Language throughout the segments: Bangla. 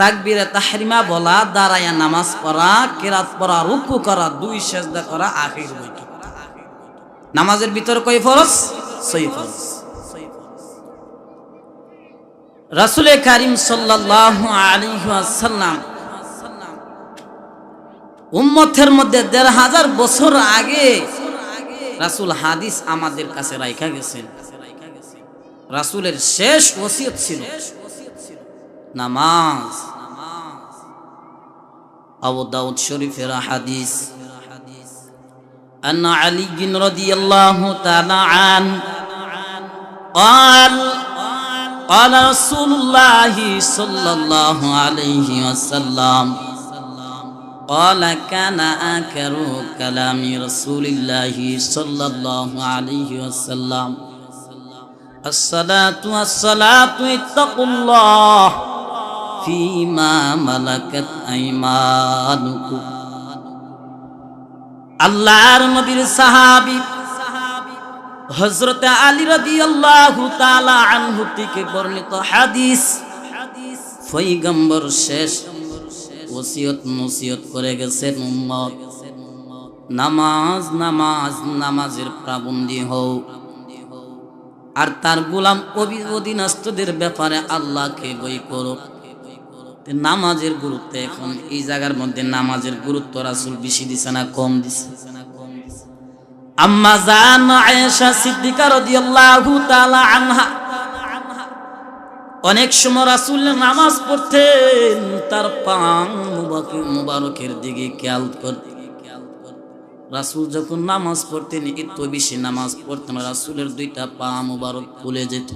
তাকবিরে তাহরিমা বলা, দাঁড়ায়া নামাজ পড়া, কেরাত পড়া, রুকু করা, দুই সেজদা করা আখির বৈঠক। নামাজের ভিতর কই ফরজ? সই ফরজ। রাসুলে কারিম আলাইহি ওয়াসাল্লাম উম্মতের মধ্যে দেড় হাজার বছর আগে রাসুল হাদিস আমাদের কাছে রাইখা গেছেন। রাসুলের শেষ ওসিয়ত ছিল। নামাজ আবু দাউদ শরীফের হাদিস أن علي رضي الله تعالى عنه قال قال رسول الله صلى الله عليه وسلم قال كان آخر كلام رسول الله صلى الله عليه وسلم الصلاة والصلاة اتقوا الله ফিমা মালাকাত আল্লাহর নবীর সাহাবী হযরত আলী রাদিয়াল্লাহু তাআলা আনহু বর্ণিত হাদিস। শেষ করে নামাজ নামাজ, নামাজের আর তার গোলাম অভিনাস্তদের ব্যাপারে আল্লাহকে বই করো নামাজের গুরুত্ব এখন। এই জায়গার মধ্যে নামাজের গুরুত্ব রাসুল বেশি দিছে না কম দিছে? আম্মা জান আয়েশা সিদ্দিকা রাদিয়াল্লাহু তাআলা আনহা। অনেক সময় রাসূল নামাজ পড়তেন, তার পাং মুবারকের দিকে খেয়াল করতেন রাসূল যখন নামাজ পড়তেন, এত বেশি নামাজ পড়তেন, রাসূলের দুইটা পা মুবারক খুলে যেত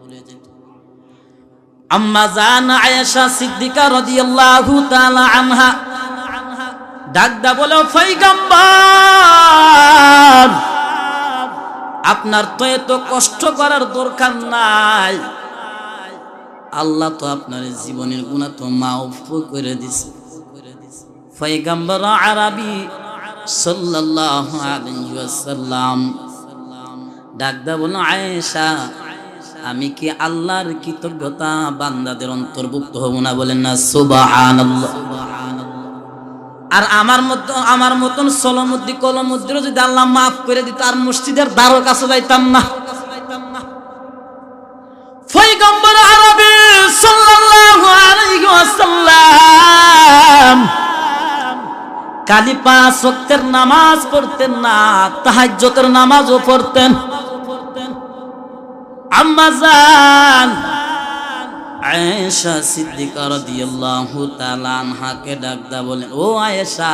খুলে যেত। আম্মা জান আয়েশা সিদ্দিকা রাদিয়াল্লাহু তাআলা আনহা। ডাকদা বলো পয়গম্বর, আপনার তো এত কষ্ট করার দরকার নাই। আল্লাহ তো আপনার জীবনের গুণা তো মাফ করে দিছে। পয়গম্বর আরবি সাল্লাল্লাহু আলাইহি ওয়াসাল্লাম ডাকদা বলো, আয়েশা আমি কি আল্লাহর কৃতজ্ঞতা বান্দাদের অন্তর্ভুক্ত হব না বলেন না? সুবহানাল্লাহ। আর আমার মতো আমার মতন সলমুদ্দি কলমুদ্দিরও যদি আল্লাহ মাফ করে দিত, আর মসজিদের দ্বারও কাছে যাইতাম না। পয়গম্বর আরবি সাল্লাল্লাহু আলাইহি ওয়াসাল্লাম কালি পাঁচ ওয়াক্তের নামাজ পড়তেন না, তাহাজ্জুদের নামাজও পড়তেন। আম্মাজান আয়েশা সিদ্দিকা রাদিয়াল্লাহু তাআলা আনহাকে ডাকদা বলেন ও আয়েশা,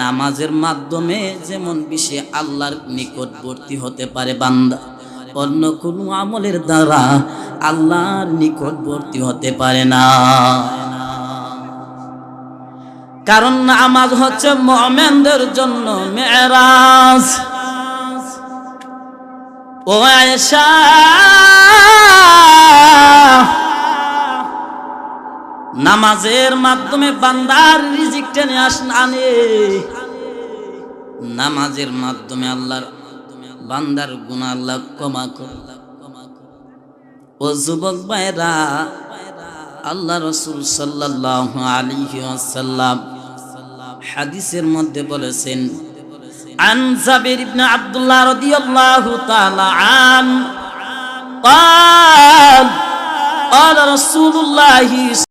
নামাজের মাধ্যমে যেমন বেশি আল্লাহর নিকটবর্তী হতে পারে বান্দা, অন্য কোনো আমলের দ্বারা আল্লাহর নিকটবর্তী হতে পারে না। কারণ নামাজ হচ্ছে মুমিনদের জন্য মেরাজ ও নামাজের মাধ্যমে বান্দার রিজিক টেনে আসন, আনে। নামাজের মাধ্যমে আল্লাহর বান্দার গুণ আল্লাহ করে ও যুবক ভাইরা আল্লাহ রসুল সাল্লাল্লাহু আলাইহি ওয়াসাল্লাম হাদিসের মধ্যে বলেছেন عن جابر بن عبد الله رضي الله تعالى عنه قال قال رسول الله